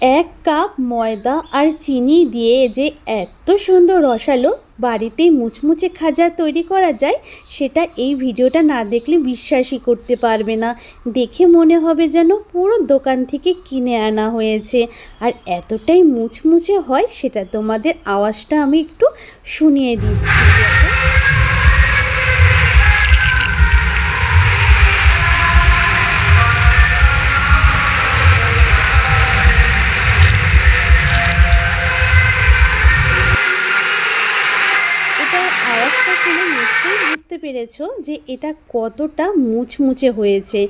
এক কাপ ময়দা আর চিনি দিয়ে যে এত সুন্দর রসালো বাড়িতেই মুচমুচে খাজা তৈরি করা যায়, সেটা এই ভিডিওটা না দেখলে বিশ্বাসই করতে পারবে না। দেখে মনে হবে যেন পুরো দোকান থেকে কিনে আনা হয়েছে। আর এতটাই মুচমুচে হয়, সেটা তোমাদের আওয়াজটা আমি একটু শুনিয়ে দিচ্ছি। পেরেছ যে এটা কতটা মুচমুচে হয়েছে।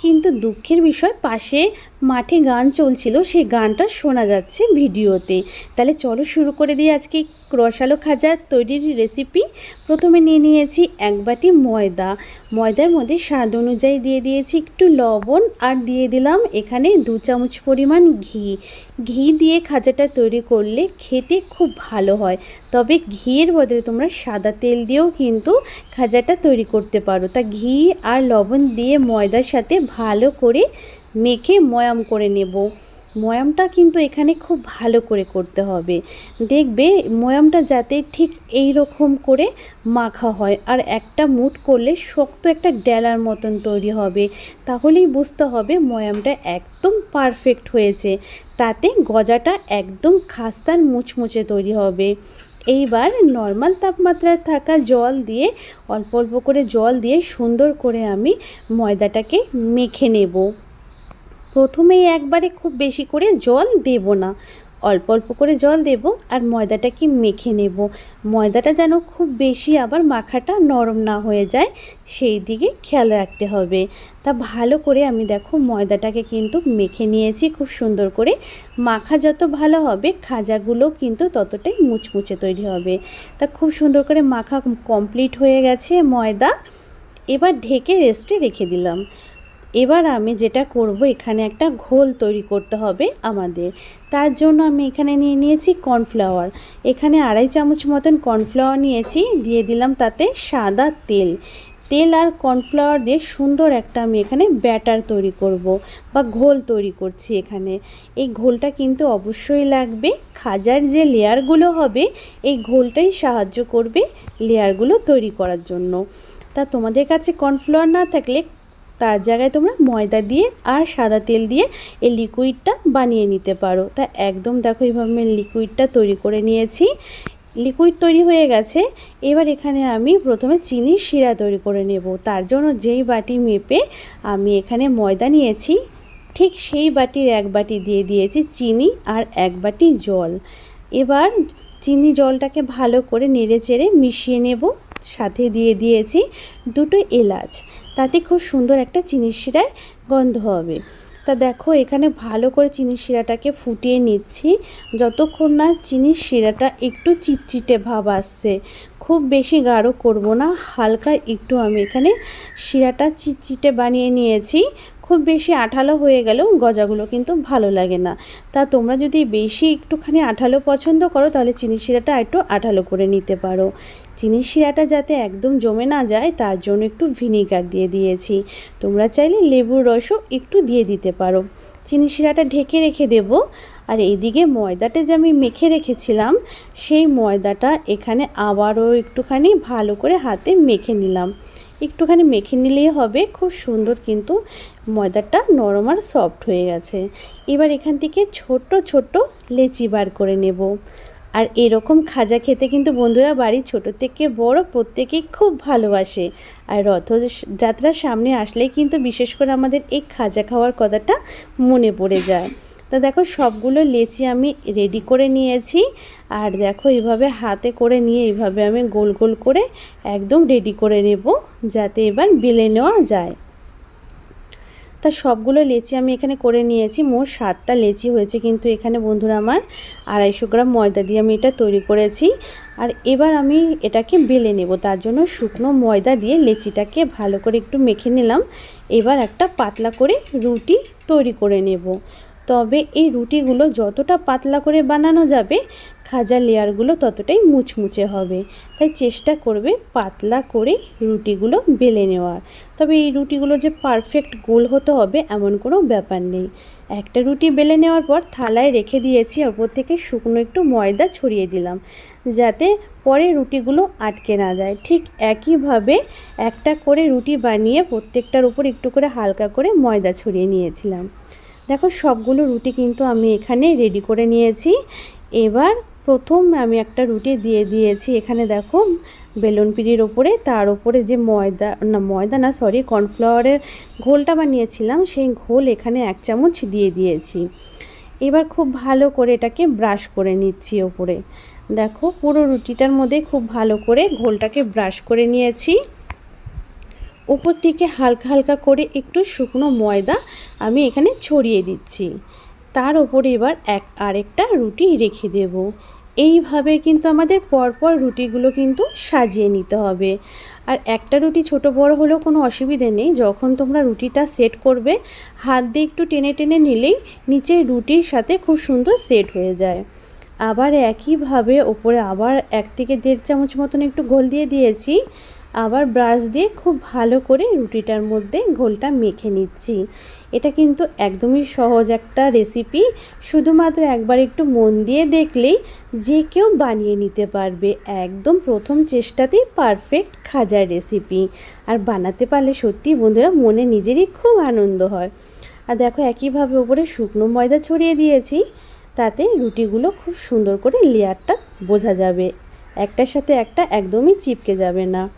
কিন্তু দুঃখের বিষয় পাশে মাঠে গান চলছিল, সেই গানটা শোনা যাচ্ছে ভিডিওতে। তাহলে চলো শুরু করে দিই আজকে রসালো খাজা তৈরির রেসিপি প্রথমে নিয়ে নিয়েছি এক বাটি ময়দা। ময়দার মধ্যে স্বাদ অনুযায়ী দিয়ে দিয়েছি একটু লবণ আর দিয়ে দিলাম এখানে দু চামচ পরিমাণ ঘি। ঘি দিয়ে খাজাটা তৈরি করলে খেতে খুব ভালো হয়। তবে ঘিয়ের বদলে তোমরা সাদা তেল দিয়েও কিন্তু খাজাটা তৈরি করতে পারো। তা ঘি আর লবণ দিয়ে ময়দার সাথে ভালো করে মেখে ময়াম করে নেব। ময়ামটা কিন্তু এখানে খুব ভালো করে করতে হবে। দেখবে ময়ামটা যাতে ঠিক এই রকম করে মাখা হয় আর একটা মুট করলে শক্ত একটা ডেলার মতন তৈরি হবে। তাহলেই বুঝতে হবে ময়ামটা একদম পারফেক্ট হয়েছে। তাতে গজাটা একদম খাস্তার মুচমুচে তৈরি হবে। এইবার নর্মাল তাপমাত্রায় থাকা জল দিয়ে, অল্প অল্প করে জল দিয়ে সুন্দর করে আমি ময়দাটাকে মেখে নেব। প্রথমেই একবারে খুব বেশি করে জল দেব না। অল্প অল্প করে জল দেব আর ময়দাটাকে মেখে নেব। ময়দাটা যেন খুব বেশি আবার মাখাটা নরম না হয়ে যায়, সেই দিকে খেয়াল রাখতে হবে। তা ভালো করে আমি দেখো ময়দাটাকে কিন্তু মেখে নিয়েছি খুব সুন্দর করে। মাখা যত ভালো হবে, খাজাগুলো কিন্তু ততটাই মুচমুচে তৈরি হবে। তা খুব সুন্দর করে মাখা কমপ্লিট হয়ে গেছে ময়দা। এবার ঢেকে রেস্টে রেখে দিলাম। এবার আমি যেটা করব, এখানে একটা ঘোল তৈরি করতে হবে আমাদের। তার জন্য আমি এখানে নিয়ে নিয়েছি কর্নফ্লাওয়ার। এখানে আড়াই চামচ মতন কর্নফ্লাওয়ার নিয়েছি, দিয়ে দিলাম তাতে সাদা তেল। তেল আর কর্নফ্লাওয়ার দিয়ে সুন্দর একটা আমি এখানে ব্যাটার তৈরি করব, বা ঘোল তৈরি করছি এখানে। এই ঘোলটা কিন্তু অবশ্যই লাগবে। খাজার যে লেয়ারগুলো হবে, এই ঘোলটাই সাহায্য করবে লেয়ারগুলো তৈরি করার জন্য। তা তোমাদের কাছে কর্নফ্লাওয়ার না থাকলে তার জায়গায় তোমরা ময়দা দিয়ে আর সাদা তেল দিয়ে এই লিকুইডটা বানিয়ে নিতে পারো। তা একদম দেখো এইভাবে আমি লিকুইডটা তৈরি করে নিয়েছি। লিকুইড তৈরি হয়ে গেছে। এবার এখানে আমি প্রথমে চিনির শিরা তৈরি করে নেব। তার জন্য যেই বাটি মেপে আমি এখানে ময়দা নিয়েছি, ঠিক সেই বাটির এক বাটি দিয়ে দিয়েছি চিনি আর এক বাটি জল। এবার চিনি জলটাকে ভালো করে নেড়ে চেড়ে মিশিয়ে নেব। সাথে দিয়ে দিয়েছি দুটো এলাচ। তাতে খুব সুন্দর একটা চিনির শিরায় গন্ধ হবে। তা দেখো, এখানে ভালো করে চিনির শিরাটাকে ফুটিয়ে নিচ্ছি। যতক্ষণ না চিনির শিরাটা একটু চিটচিটে ভাব আসছে, খুব বেশি গাঢ় করব না, হালকা একটু আমি এখানে শিরাটা চিটচিটে বানিয়ে নিয়েছি। খুব বেশি আঠালো হয়ে গেলেও গজাগুলো কিন্তু ভালো লাগে না। তা তোমরা যদি বেশি একটুখানি আঠালো পছন্দ করো, তাহলে চিনি শিরাটা একটু আঠালো করে নিতে পারো। চিনির শিরাটা যাতে একদম জমে না যায়, তার জন্য একটু ভিনিগার দিয়ে দিয়েছি। তোমরা চাইলে লেবুর রসও একটু দিয়ে দিতে পারো। চিনি শিরাটা ঢেকে রেখে দেব। আর এইদিকে ময়দাটা যে আমি মেখে রেখেছিলাম, সেই ময়দাটা এখানে আবারও একটুখানি ভালো করে হাতে মেখে নিলাম। একটুখানি মেখে নিলেই হবে। খুব সুন্দর কিন্তু ময়দাটা নরম আর সফট হয়ে গেছে। এবার এখান থেকে ছোট ছোট লেচি বার করে নেব। আর এরকম খাজা খেতে কিন্তু বন্ধুরা বাড়ির ছোট থেকে বড় প্রত্যেকেই খুব ভালোবাসে। আর রথযাত্রার সামনে আসলেই কিন্তু বিশেষ করে আমাদের এই খাজা খাওয়ার কথাটা মনে পড়ে যায়। তা দেখো সবগুলো লেচি আমি রেডি করে নিয়েছি। আর দেখো এইভাবে হাতে করে নিয়ে এইভাবে আমি গোল গোল করে একদম রেডি করে নেব যাতে এবার বেলে নেওয়া যায়। তা সবগুলো লেচি আমি এখানে করে নিয়েছি। মোট সাতটা লেচি হয়েছে কিন্তু এখানে বন্ধুরা আমার আড়াইশো গ্রাম ময়দা দিয়ে আমি এটা তৈরি করেছি। আর এবার আমি এটাকে বেলে নেব। তার জন্য শুকনো ময়দা দিয়ে লেচিটাকে ভালো করে একটু মেখে নিলাম। এবার একটা পাতলা করে রুটি তৈরি করে নেব। তবে এই রুটিগুলো যতটা পাতলা করে বানানো যাবে, খাজা লেয়ারগুলো ততটাই মুচমুচে হবে। তাই চেষ্টা করবে পাতলা করে রুটিগুলো বেলে নেওয়ার। তবে এই রুটিগুলো যে পারফেক্ট গোল হতে হবে এমন কোনো ব্যাপার নেই। একটা রুটি বেলে নেওয়ার পর থালায় রেখে দিয়েছি, ওপর থেকে শুকনো একটু ময়দা ছড়িয়ে দিলাম, যাতে পরে রুটিগুলো আটকে না যায়। ঠিক একইভাবে একটা করে রুটি বানিয়ে প্রত্যেকটার উপর একটু করে হালকা করে ময়দা ছড়িয়ে নিয়েছিলাম। দেখো, সবগুলো রুটি কিন্তু আমি এখানে রেডি করে নিয়েছি। এবার প্রথম আমি একটা রুটি দিয়ে দিয়েছি। এখানে দেখো, বেলুন পিড়ির ওপরে, তার ওপরে যে ময়দা, না ময়দা না সরি কর্নফ্লাওয়ারের ঘোলটা বানিয়েছিলাম, সেই ঘোল এখানে এক চামচ দিয়ে দিয়েছি। এবার খুব ভালো করে এটাকে ব্রাশ করে নিচ্ছি ওপরে। দেখো, পুরো রুটিটার মধ্যে খুব ভালো করে ঘোলটাকে ব্রাশ করে নিয়েছি। উপর থেকে হালকা হালকা করে একটু শুকনো ময়দা আমি এখানে ছড়িয়ে দিচ্ছি। তার ওপরে এবার এক, আরেকটা রুটি রেখে দেব। এইভাবে কিন্তু আমাদের পরপর রুটিগুলো কিন্তু সাজিয়ে নিতে হবে। আর একটা রুটি ছোট বড় হলেও কোনো অসুবিধে নেই। যখন তোমরা রুটিটা সেট করবে, হাত দিয়ে একটু টেনে টেনে নিলেই নিচে রুটির সাথে খুব সুন্দর সেট হয়ে যায়। আবার একইভাবে ওপরে আবার এক থেকে দেড় চামচ মতন একটু গোল দিয়ে দিয়েছি। আবার ব্রাশ দিয়ে খুব ভালো করে রুটিটার মধ্যে ঘোলটা মেখে নিচ্ছি। এটা কিন্তু একদমই সহজ একটা রেসিপি শুধুমাত্র একবার একটু মন দিয়ে দেখলেই যে কেউ বানিয়ে নিতে পারবে। একদম প্রথম চেষ্টাতেই পারফেক্ট খাজার রেসিপি আর বানাতে পারলে সত্যি বন্ধুরা মনে নিজেরই খুব আনন্দ হয়। আর দেখো একইভাবে ওপরে শুকনো ময়দা ছড়িয়ে দিয়েছি। তাতে রুটিগুলো খুব সুন্দর করে লেয়ারটা বোঝা যাবে। একটার সাথে একটা একদমই চিপকে যাবে না।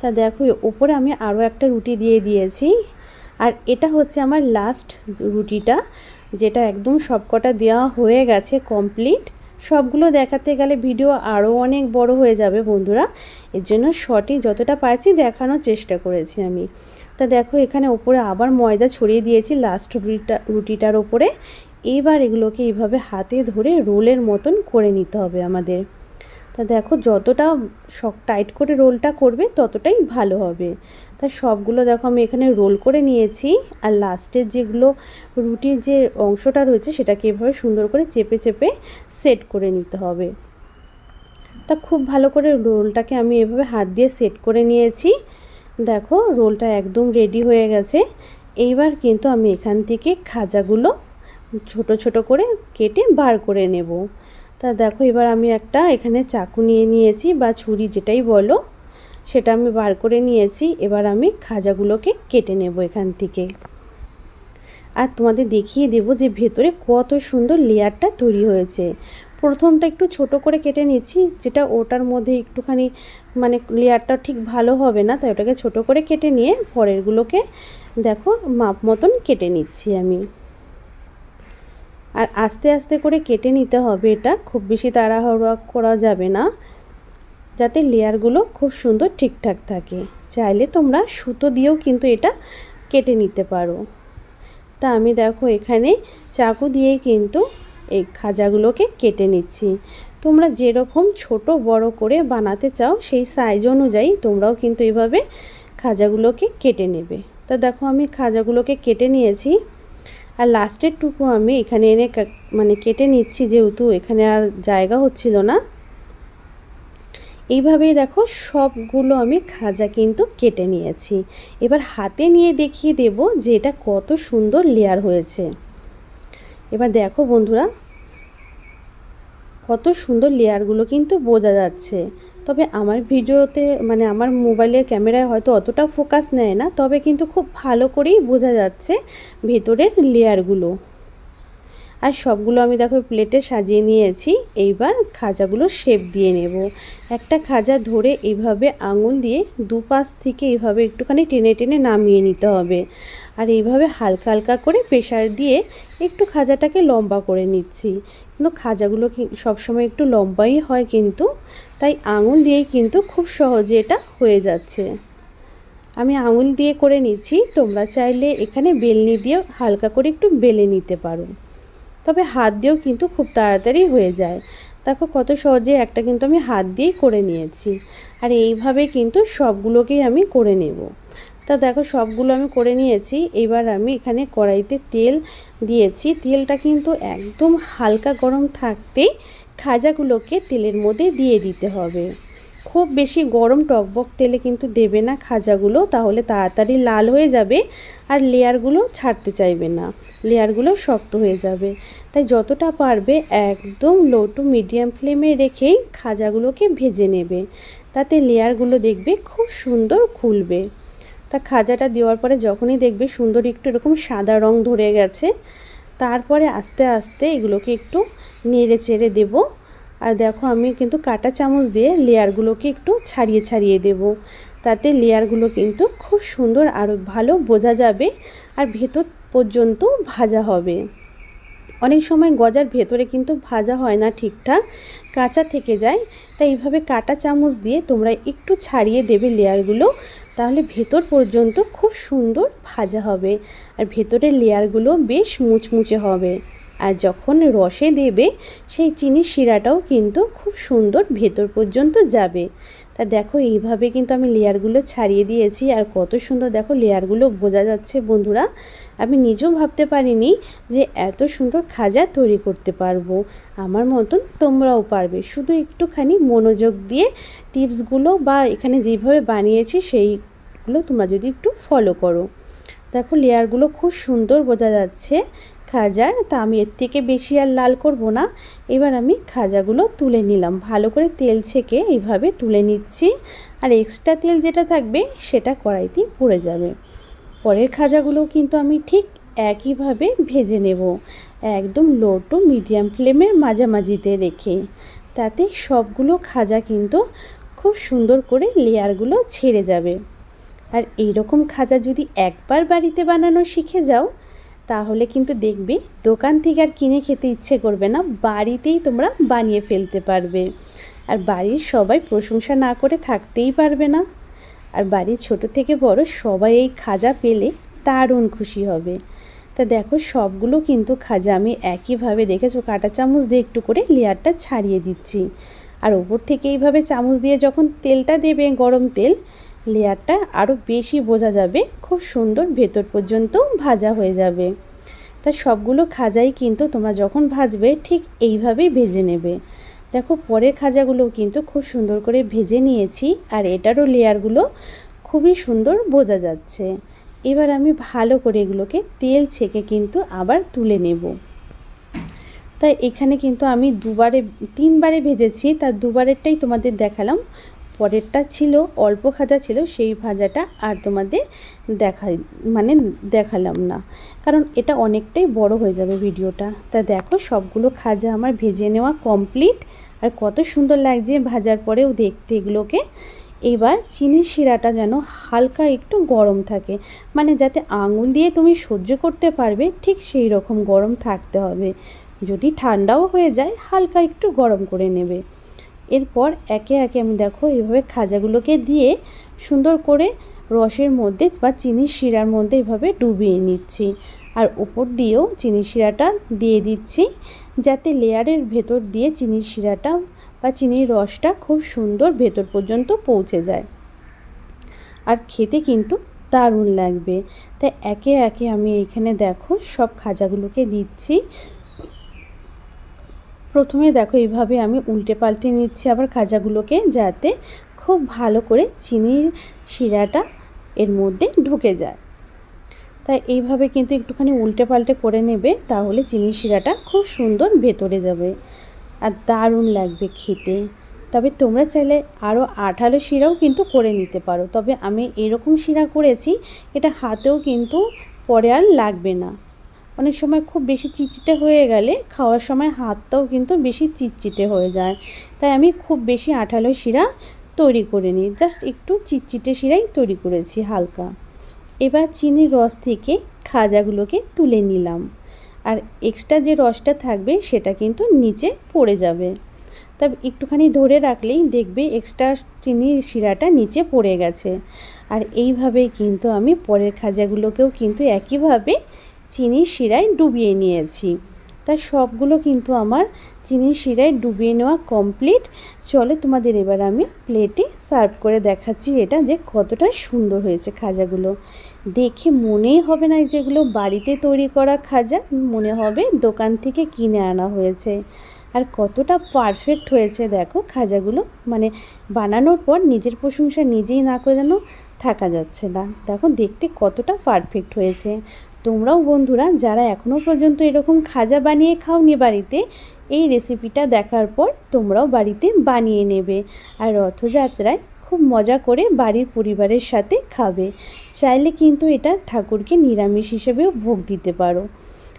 তা দেখো ওপরে আমি আরও একটা রুটি দিয়ে দিয়েছি। আর এটা হচ্ছে আমার লাস্ট রুটিটা, যেটা একদম সবকটা দেওয়া হয়ে গেছে কমপ্লিট সবগুলো দেখাতে গেলে ভিডিও আরও অনেক বড় হয়ে যাবে বন্ধুরা। এর জন্য শর্টই যতটা পারছি দেখানোর চেষ্টা করেছি আমি। তা দেখো, এখানে ওপরে আবার ময়দা ছড়িয়ে দিয়েছি লাস্ট রুটিটা, রুটিটার ওপরে এবার এগুলোকে এইভাবে হাতে ধরে রোলের মতন করে নিতে হবে আমাদের। তা দেখো যতটা শক টাইট করে রোলটা করবে, ততটাই ভালো হবে। তা সবগুলো দেখো আমি এখানে রোল করে নিয়েছি। আর লাস্টের যেগুলো রুটির যে অংশটা রয়েছে, সেটাকে এভাবে সুন্দর করে চেপে চেপে সেট করে নিতে হবে। তা খুব ভালো করে রোলটাকে আমি এভাবে হাত দিয়ে সেট করে নিয়েছি। দেখো রোলটা একদম রেডি হয়ে গেছে। এইবার কিন্তু আমি এখান থেকে খাজাগুলো ছোট ছোট করে কেটে বার করে নেব। তা দেখো, এবার আমি একটা এখানে চাকু নিয়ে নিয়েছি বা ছুরি যেটাই বলো, সেটা আমি বার করে নিয়েছি। এবার আমি খাজাগুলোকে কেটে নেব এখান থেকে। আর তোমাদের দেখিয়ে দেব যে ভেতরে কত সুন্দর লেয়ারটা তৈরি হয়েছে। প্রথমটা একটু ছোট করে কেটে নিচ্ছি, যেটা ওটার মধ্যে একটুখানি মানে লেয়ারটা ঠিক ভালো হবে না, তাই ওটাকে ছোট করে কেটে নিয়ে পরেরগুলোকে দেখো মাপ মতন কেটে নিচ্ছি আমি। আর আস্তে আস্তে করে কেটে নিতে হবে এটা। খুব বেশি তাড়াহুড়া করা যাবে না। যাতে লেয়ারগুলো খুব সুন্দর ঠিকঠাক থাকে। চাইলে তোমরা সুতো দিয়েও কিন্তু এটা কেটে নিতে পারো। তা আমি দেখো এখানে চাকু দিয়েই কিন্তু এই খাজাগুলোকে কেটে নিচ্ছি। তোমরা যেরকম ছোট বড় করে বানাতে চাও সেই সাইজ অনুযায়ী তোমরাও কিন্তু এভাবে খাজাগুলোকে কেটে নেবে। তা দেখো আমি খাজাগুলোকে কেটে নিয়েছি। আর লাস্টের টুকু আমি এখানে এনে মানে কেটে নিচ্ছি যেহেতু এখানে আর জায়গা হচ্ছিল না। এইভাবেই দেখো সবগুলো আমি খাজা কিন্তু কেটে নিয়েছি। এবার হাতে নিয়ে দেখিয়ে দেব যে এটা কত সুন্দর লেয়ার হয়েছে। এবার দেখো বন্ধুরা, কত সুন্দর লেয়ারগুলো কিন্তু বোঝা যাচ্ছে। তবে আমার ভিডিওতে মানে আমার মোবাইলের ক্যামেরায় হয়তো অতটা ফোকাস নেয় না, তবে কিন্তু খুব ভালো করেই বোঝা যাচ্ছে ভেতরের লেয়ারগুলো। আর সবগুলো আমি দেখো প্লেটে সাজিয়ে নিয়েছি, এইবার খাজাগুলো শেপ দিয়ে নেব। একটা খাজা ধরে এইভাবে আঙুল দিয়ে দুপাশ থেকে এইভাবে একটুখানি টেনে টেনে নামিয়ে নিতে হবে। আর এইভাবে হালকা হালকা করে প্রেশার দিয়ে একটু খাজাটাকে লম্বা করে নিচ্ছি। কিন্তু খাজাগুলো সবসময় একটু লম্বাই হয় কিন্তু তাই আঙুল দিয়েই কিন্তু খুব সহজে এটা হয়ে যাচ্ছে। আমি আঙুল দিয়ে করে নিচ্ছি, তোমরা চাইলে এখানে বেলনি দিয়েও হালকা করে একটু বেলে নিতে পারো। তবে হাত দিয়েও কিন্তু খুব তাড়াতাড়ি হয়ে যায়। দেখো কত সহজে একটা কিন্তু আমি হাত দিয়েই করে নিয়েছি। আর এইভাবে কিন্তু সবগুলোকেই আমি করে নেব। তা দেখো, সবগুলো আমি করে নিয়েছি। এবার আমি এখানে কড়াইতে তেল দিয়েছি। তেলটা কিন্তু একদম হালকা গরম থাকতেই খাজাগুলোকে তেলের মধ্যে দিয়ে দিতে হবে। খুব বেশি গরম টকবক তেলে কিন্তু দেবে না খাজাগুলো, তাহলে তাড়াতাড়ি লাল হয়ে যাবে আর লেয়ারগুলো ছাড়তে চাইবে না। লেয়ারগুলো শক্ত হয়ে যাবে। তাই যতটা পারবে একদম লো টু মিডিয়াম ফ্লেমে রেখেই খাজাগুলোকে ভেজে নেবে। তাতে লেয়ারগুলো দেখবে খুব সুন্দর খুলবে। তা খাজাটা দেওয়ার পরে যখনই দেখবে সুন্দর একটু এরকম সাদা রং ধরে গেছে, তারপরে আস্তে আস্তে এগুলোকে একটু নেড়ে চেড়ে দেবো। আর দেখো আমি কিন্তু কাটা চামচ দিয়ে লেয়ারগুলোকে একটু ছাড়িয়ে ছাড়িয়ে দেব। তাতে লেয়ারগুলো কিন্তু খুব সুন্দর আরও ভালো বোঝা যাবে আর ভেতর পর্যন্ত ভাজা হবে। অনেক সময় গজার ভেতরে কিন্তু ভাজা হয় না ঠিকঠাক, কাঁচা থেকে যায়। তাই এইভাবে কাটা চামচ দিয়ে তোমরা একটু ছাড়িয়ে দেবে লেয়ারগুলো তাহলে ভেতর পর্যন্ত খুব সুন্দর ভাজা হবে। আর ভেতরের লেয়ারগুলো বেশ মুচমুচে হবে। আর যখন রসে দেবে, সেই চিনির শিরাটাও কিন্তু খুব সুন্দর ভেতর পর্যন্ত যাবে। তা দেখো, এইভাবে কিন্তু আমি লেয়ারগুলো ছাড়িয়ে দিয়েছি। আর কত সুন্দর দেখো লেয়ারগুলো বোঝা যাচ্ছে বন্ধুরা। আমি নিজেও ভাবতে পারিনি যে এত সুন্দর খাজা তৈরি করতে পারব। আমার মতন তোমরাও পারবে। শুধু একটুখানি মনোযোগ দিয়ে টিপসগুলো বা এখানে যেভাবে বানিয়েছি সেইগুলো তোমরা যদি একটু ফলো করো। দেখো লেয়ারগুলো খুব সুন্দর বোঝা যাচ্ছে খাজার। তা আমি এর থেকে বেশি আর লাল করব না। এবার আমি খাজাগুলো তুলে নিলাম। ভালো করে তেল ছেঁকে এইভাবে তুলে নিচ্ছি। আর এক্সট্রা তেল যেটা থাকবে সেটা কড়াইতেই পড়ে যাবে। পরের খাজাগুলো কিন্তু আমি ঠিক একইভাবে ভেজে নেব। একদম লো টু মিডিয়াম ফ্লেমের মাঝামাঝিতে রেখে। তাতে সবগুলো খাজা কিন্তু খুব সুন্দর করে লেয়ারগুলো ছেড়ে যাবে। আর এই রকম খাজা যদি একবার বাড়িতে বানানো শিখে যাও, তাহলে কিন্তু দেখবে দোকান থেকে আর কিনে খেতে ইচ্ছে করবে না, বাড়িতেই তোমরা বানিয়ে ফেলতে পারবে। আর বাড়ির সবাই প্রশংসা না করে থাকতেই পারবে না। আর বাড়ির ছোট থেকে বড় সবাই এই খাজা পেলে দারুণ খুশি হবে। তা দেখো, সবগুলো কিন্তু খাজা। আমি একইভাবে দেখেছ, কাটা চামচ দিয়ে একটু করে লেয়ারটা ছাড়িয়ে দিচ্ছি। আর ওপর থেকে এইভাবে চামচ দিয়ে যখন তেলটা দেবে গরম তেল, লেয়ারটা আরও বেশি বোঝা যাবে, খুব সুন্দর ভেতর পর্যন্ত ভাজা হয়ে যাবে। তা সবগুলো খাজাই কিন্তু তোমরা যখন ভাজবে, ঠিক এইভাবেই ভেজে নেবে। দেখো, পরের খাজাগুলো কিন্তু খুব সুন্দর করে ভেজে নিয়েছি আর এটারও লেয়ারগুলো খুবই সুন্দর বোঝা যাচ্ছে। এবার আমি ভালো করে এগুলোকে তেল ছেঁকে কিন্তু আবার তুলে নেব। তাই এখানে কিন্তু আমি দুবারে, তিনবারে ভেজেছি, তার দুবারেরটাই তোমাদের দেখালাম। পরেরটা ছিল, অল্প খাজা ছিল, সেই ভাজাটা আর তোমাদের দেখা মানে দেখালাম না। কারণ এটা অনেকটাই বড় হয়ে যাবে ভিডিওটা। তা দেখো, সবগুলো খাজা আমার ভেজে নেওয়া কমপ্লিট আর কত সুন্দর লাগছে ভাজার পরেও দেখতে এগুলোকে। এবার চিনির শিরাটা যেন হালকা একটু গরম থাকে। মানে যাতে আঙুল দিয়ে তুমি সহ্য করতে পারবে, ঠিক সেই রকম গরম থাকতে হবে। যদি ঠান্ডাও হয়ে যায়, হালকা একটু গরম করে নেবে। এরপর একে একে আমি দেখো এইভাবে খাজাগুলোকে দিয়ে সুন্দর করে রসের মধ্যে বা চিনির শিরার মধ্যে এভাবে ডুবিয়ে নিচ্ছি। আর ওপর দিয়েও চিনির শিরাটা দিয়ে দিচ্ছি, যাতে লেয়ারের ভেতর দিয়ে চিনির শিরাটা বা চিনির রসটা খুব সুন্দর ভেতর পর্যন্ত পৌঁছে যায়। আর খেতে কিন্তু দারুণ লাগবে। তাই একে একে আমি এখানে দেখো সব খাজাগুলোকে দিচ্ছি। প্রথমে দেখো এইভাবে আমি উল্টে পাল্টে নিচ্ছি আবার খাজাগুলোকে যাতে খুব ভালো করে চিনির শিরাটা এর মধ্যে ঢুকে যায়। তাই এইভাবে কিন্তু একটুখানি উল্টে পাল্টে করে নেবে তাহলে চিনির শিরাটা খুব সুন্দর ভেতরে যাবে আর দারুণ লাগবে খেতে। তবে তোমরা চাইলে আরও আঠালো শিরাও কিন্তু করে নিতে পারো। তবে আমি এরকম শিরা করেছি, এটা হাতেও কিন্তু পরে আর লাগবে না। অনেক সময় খুব বেশি চিটচিটে হয়ে গেলে খাওয়ার সময় হাতটাও কিন্তু বেশি চিটচিটে হয়ে যায়। তাই আমি খুব বেশি আঠালো শিরা তৈরি করে নিই। জাস্ট একটু চিটচিটে শিরাই তৈরি করেছি হালকা। এবার চিনির রস থেকে খাজাগুলোকে তুলে নিলাম। আর এক্সট্রা যে রসটা থাকবে সেটা কিন্তু নিচে পড়ে যাবে। তবে একটুখানি ধরে রাখলেই দেখবে এক্সট্রা চিনির শিরাটা নিচে পড়ে গেছে। আর এইভাবেই কিন্তু আমি পরের খাজাগুলোকেও কিন্তু একইভাবে চিনির শিরায় ডুবিয়ে নিয়েছি। তাই সবগুলো কিন্তু আমার চিনির শিরায় ডুবিয়ে নেওয়া কমপ্লিট চলে তোমাদের এবার আমি প্লেটে সার্ভ করে দেখাচ্ছি এটা যে কতটা সুন্দর হয়েছে খাজাগুলো। দেখে মনেই হবে না যেগুলো বাড়িতে তৈরি করা খাজা, মনে হবে দোকান থেকে কিনে আনা হয়েছে। আর কতটা পারফেক্ট হয়েছে দেখো খাজাগুলো। মানে বানানোর পর নিজের প্রশংসা নিজেই না করে যেন থাকা যাচ্ছে না। দেখো দেখতে কতটা পারফেক্ট হয়েছে। তোমরাও বন্ধুরা, যারা এখনও পর্যন্ত এরকম খাজা বানিয়ে খাওনি বাড়িতে, এই রেসিপিটা দেখার পর তোমরাও বাড়িতে বানিয়ে নেবে আর রথযাত্রায় খুব মজা করে বাড়ির পরিবারের সাথে খাবে। চাইলে কিন্তু এটা ঠাকুরকে নিরামিষ হিসেবেও ভোগ দিতে পারো।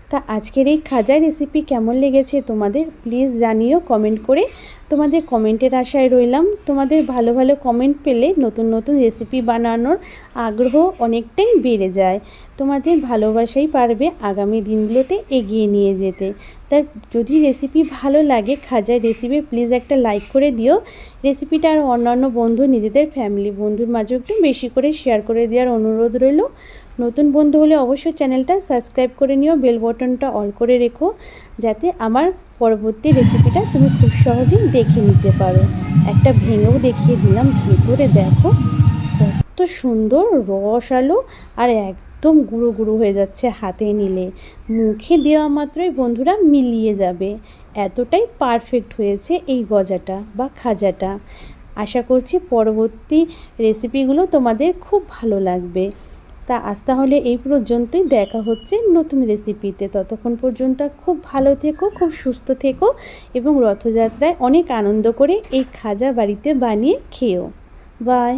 তা আজকের এই খাজা রেসিপি কেমন লেগেছে তোমাদের? প্লিজ জানিও কমেন্ট করে। তোমাদের কমেন্টের আশায় রইলাম। তোমাদের ভালো ভালো কমেন্ট পেলে নতুন নতুন রেসিপি বানানোর আগ্রহ অনেকটাই বেড়ে যায়। তোমাদের ভালোবাসাই পারবে আগামী দিনগুলোতে এগিয়ে নিয়ে যেতে। তাই যদি রেসিপি ভালো লাগে খাজার রেসিপি প্লিজ একটা লাইক করে দিও। রেসিপিটা আর অন্যান্য বন্ধু, নিজেদের ফ্যামিলি বন্ধুর মাঝেও একটু বেশি করে শেয়ার করে দেওয়ার অনুরোধ রইল। নতুন বন্ধু হলে অবশ্যই চ্যানেলটা সাবস্ক্রাইব করে নিও, বেল বটনটা অল করে রেখো, যাতে আমার পরবর্তী রেসিপিটা তুমি খুব সহজেই দেখে নিতে পারো। একটা ভেঙেও দেখিয়ে দিলাম ভেতরে দেখো। কত সুন্দর রস আলো আর একদম গুঁড়ো গুঁড়ো হয়ে যাচ্ছে হাতে নিলে। মুখে দেওয়া মাত্রই বন্ধুরা মিলিয়ে যাবে। এতটাই পারফেক্ট হয়েছে এই গজাটা বা খাজাটা। আশা করছি পরবর্তী রেসিপিগুলো তোমাদের খুব ভালো লাগবে। তা আজ তাহলে এই পর্যন্তই। দেখা হচ্ছে নতুন রেসিপিতে ততক্ষণ পর্যন্ত খুব ভালো থেকো, খুব সুস্থ থেকো এবং রথযাত্রায় অনেক আনন্দ করে এই খাজা বাড়িতে বানিয়ে খেয়েও। বাই